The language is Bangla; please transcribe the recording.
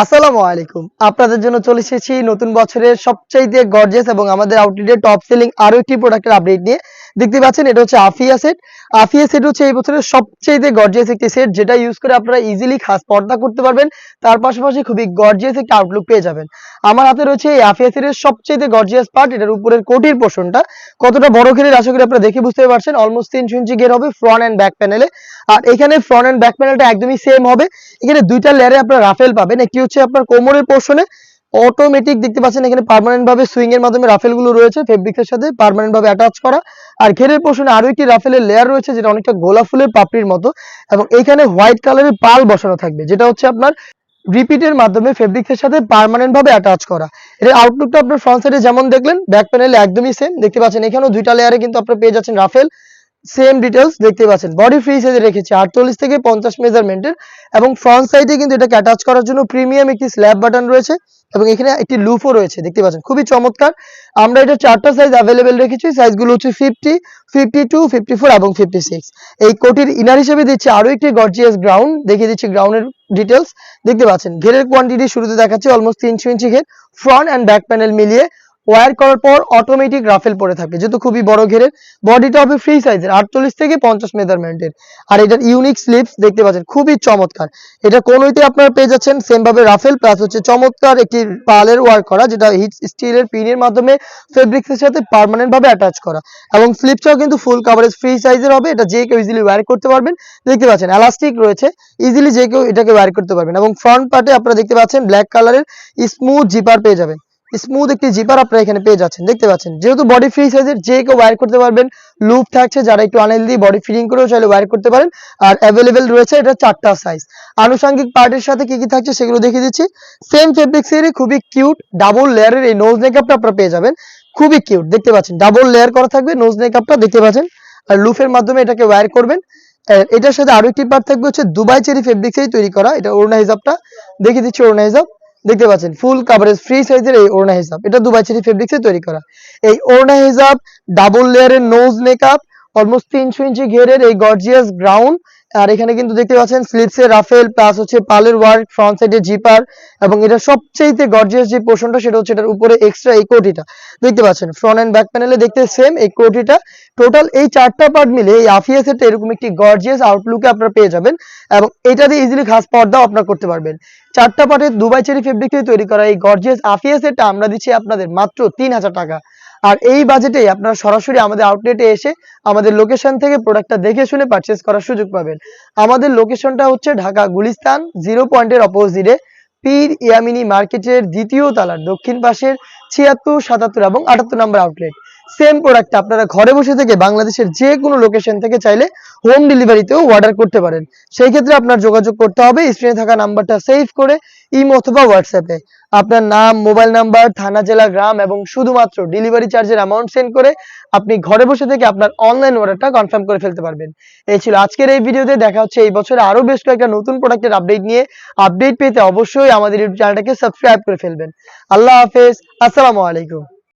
আসসালামু আলাইকুম। আপনাদের জন্য চলে এসেছি নতুন বছরের সবচাইতে গর্জিয়াস এবং আমাদের আউটলেটের টপ সেলিং আরও একটি প্রোডাক্টের আপডেট নিয়ে। দেখতে পাচ্ছেন, এটা হচ্ছে আফিয়া সেট আফিয়া সেট হচ্ছে এই বছরের সবচাইতে গর্জিয়াস একটি সেট যেটা ইউজ করে আপনারা ইজিলি খাস পর্দা করতে পারবেন। তার পাশাপাশি খুবই গর্জিয়াস একটা আউটলুক পেয়ে যাবেন। আমার হাতে রয়েছে এই আফিয়া সেটের সবচাইতে গর্জিয়াস পার্ট এটার উপরের কোটির পোর্শনটা কতটা বড় ঘেরের আশা করি আপনারা দেখে বুঝতে পারছেন অলমোস্ট তিনশো ইঞ্চি ঘের হবে ফ্রন্ট অ্যান্ড ব্যাক প্যানেলে আর এখানে ফ্রন্ট অ্যান্ড ব্যাক প্যানেলটা একদমই সেম হবে। এখানে দুইটা লেয়ারে আপনার রাফেল পাবেন, একটি হচ্ছে আপনার কোমরের পোর্শনে অটোমেটিক দেখতে পাচ্ছেন এখানে পার্মানেন্ট ভাবে সুইং এর মাধ্যমে রাফেলগুলো রয়েছে ফেব্রিক্সের সাথে পার্মানেন্ট ভাবে অ্যাটাচ করা। আর ঘেরের পোর্শনে আরও একটি রাফেলের লেয়ার রয়েছে, যেটা অনেকটা গোলাপ ফুলের পাপড়ির মতো এবং এখানে হোয়াইট কালারের পাল বসানো থাকবে, যেটা হচ্ছে আপনার রিপিটের মাধ্যমে ফেব্রিক্সের সাথে পার্মানেন্ট ভাবে অ্যাটাচ করা। এর আউটলুকটা আপনার ফ্রন্ট সাইডে যেমন দেখলেন ব্যাক প্যানেলে একদমই সেম দেখতে পাচ্ছেন এখানেও দুইটা লেয়ারে কিন্তু আপনার পেয়ে যাচ্ছেন রাফেল সেম ডিটেলস দেখতে পাচ্ছেন। বডি ফ্রি সাইজে রেখেছি, আটচল্লিশ থেকে পঞ্চাশ মেজারমেন্টের এবং ফ্রন্ট সাইডে কিন্তু এটাকে অ্যাটাচ করার জন্য প্রিমিয়াম একটি স্ল্যাব বাটন রয়েছে এবং এখানে একটি লুফও রয়েছে, দেখতে পাচ্ছেন। খুবই চমৎকার। আমরা এটা চারটা সাইজ অ্যাভেলেবেল রেখেছি সাইজগুলো হচ্ছে fifty fifty two fifty four এবং ফিফটি সিক্স এই কোটির ইনার হিসেবে দিচ্ছি আরও একটি গর্জিয়াস গ্রাউন্ড দেখিয়ে দিচ্ছি গ্রাউন্ডের ডিটেলস দেখতে পাচ্ছেন, ঘেরের কোয়ান্টিটি শুরুতে দেখাচ্ছি অলমোস্ট তিনশো ইঞ্চি ঘের ফ্রন্ট অ্যান্ড ব্যাক প্যানেল মিলিয়ে ওয়্যার করার পর অটোমেটিক রাফেল পরে থাকবে। যেহেতু খুবই বড় ঘেরের বডিটা হবে ফ্রি সাইজের আটচল্লিশ থেকে পঞ্চাশ মেজারমেন্টের আর এটার ইউনিক স্লিপস দেখতে পাচ্ছেন, খুবই চমৎকার। এটা কোনোইতে আপনারা পেয়ে যাচ্ছেন ভাবে রাফেল প্লাস হচ্ছে চমৎকার একটি পালের ওয়ার করা, যেটা হিট স্টিলের পিনের মাধ্যমে ফেব্রিক্সের সাথে পার্মানেন্ট ভাবে অ্যাটাচ করা। এবং স্লিপসটাও কিন্তু ফুল কাভারেজ ফ্রি সাইজের হবে, এটা যে কেউ ইজিলি ওয়ার করতে পারবেন। দেখতে পাচ্ছেন এলাস্টিক রয়েছে ইজিলি যে কেউ এটাকে ওয়ার করতে পারবেন। এবং ফ্রন্ট পার্টে আপনারা দেখতে পাচ্ছেন ব্ল্যাক কালারের স্মুথ জিপার পেয়ে যাবেন। স্মুথ একটি জিপার আপনারা এখানে পেয়ে যাচ্ছেন, দেখতে পাচ্ছেন। যেহেতু বডি ফ্রি সাইজের যে কেউ ওয়্যার করতে পারবেন লুপ থাকছে, যারা একটু আনহেলদি বডি ফিটিং করেও চাইলে ওয়্যার করতে পারেন। আর অ্যাভেলেবেল রয়েছে এটা চারটা সাইজ আনুষঙ্গিক পার্টের সাথে কি কি থাকছে সেগুলো দেখিয়ে দিচ্ছি। সেম ফেব্রিক্সেরই খুবই কিউট ডাবল লেয়ারের এই নোজ মেকআপটা আপনারা পেয়ে যাবেন। খুবই কিউট দেখতে পাচ্ছেন। ডাবল লেয়ার করা থাকবে নোজ মেকআপটা দেখতে পাচ্ছেন। আর লুফের মাধ্যমে এটাকে ওয়্যার করবেন। এটার সাথে আরও একটি পার্ট থাকবে হচ্ছে দুবাই চেরি ফেব্রিক্সেই তৈরি করা, এটা ওড়না হিসাবটা দেখিয়ে দিচ্ছি অরুণা হিসাব দেখতে পাচ্ছেন ফুল কাভারেজ ফ্রি সাইজের এই ওড়না হিসাব এটা দুবাই চেরি ফেব্রিক্সে তৈরি করা। এই ওড়না হিসাব ডাবল লেয়ারের নোজ মেকআপ অলমোস্ট তিনশো ইঞ্চি ঘেরের এই গর্জিয়াস গ্রাউন্ড আর এখানে কিন্তু দেখতে পাচ্ছেন স্লিপসে রাফেল প্লাস হচ্ছে পালের ওয়ার্ক ফ্রন্ট সাইডে জিপার এবং এটা সবচেয়ে গর্জিয়াস যে পোর্শনটা সেটা হচ্ছে এটার উপরে এক্সট্রা এই কোটিটা। দেখতে পাচ্ছেন ফ্রন্ট এন্ড ব্যাক প্যানেলে দেখতে সেম এই কোটিটা। টোটাল এই চারটা পার্ট মিলে এই আফিয়া সেটটা এরকম একটি গর্জিয়াস আউটলুকে আপনারা পেয়ে যাবেন এবং এটা দিয়ে ইজিলি খাস পর্দাও আপনারা করতে পারবেন। চারটা পার্টের দুবাই চেরি ফেব্রিক দিয়ে তৈরি করা এই গর্জিয়াস আফিয়া সেটটা আমরা দিচ্ছি আপনাদের মাত্র তিন হাজার টাকা। আর এই বাজেটে আপনারা সরাসরি আমাদের আউটলেটে এসে আমাদের লোকেশন থেকে প্রোডাক্টটা দেখে শুনে পারচেস করার সুযোগ পাবেন। আমাদের লোকেশনটা হচ্ছে ঢাকা গুলিস্তান জিরো পয়েন্টের অপোজিটে পীর ইয়ামিনী মার্কেটের দ্বিতীয় তালার দক্ষিণ পাশের ছিয়াত্তর, সাতাত্তর এবং আটাত্তর নম্বর আউটলেট সেম প্রোডাক্ট আপনারা ঘরে বসে থেকে বাংলাদেশের যে কোনো লোকেশন থেকে চাইলে হোম ডেলিভারিতেও অর্ডার করতে পারেন। সেই ক্ষেত্রে আপনার যোগাযোগ করতে হবে স্ক্রিনে থাকা নাম্বারটা সেভ করে ইমো অথবা হোয়াটসঅ্যাপে আপনার নাম মোবাইল নাম্বার থানা, জেলা, গ্রাম এবং শুধুমাত্র ডেলিভারি চার্জের অ্যামাউন্ট সেন্ড করে আপনি ঘরে বসে থেকে আপনার অনলাইন অর্ডারটা কনফার্ম করে ফেলতে পারবেন। এই ছিল আজকের এই ভিডিওতে দেখা হচ্ছে এই বছরে আরও বেশ কয়েকটা নতুন প্রোডাক্টের আপডেট নিয়ে। আপডেট পেতে অবশ্যই আমাদের ইউটিউব চ্যানেলটাকে সাবস্ক্রাইব করে ফেলবেন। আল্লাহ হাফেজ, আসসালামু আলাইকুম।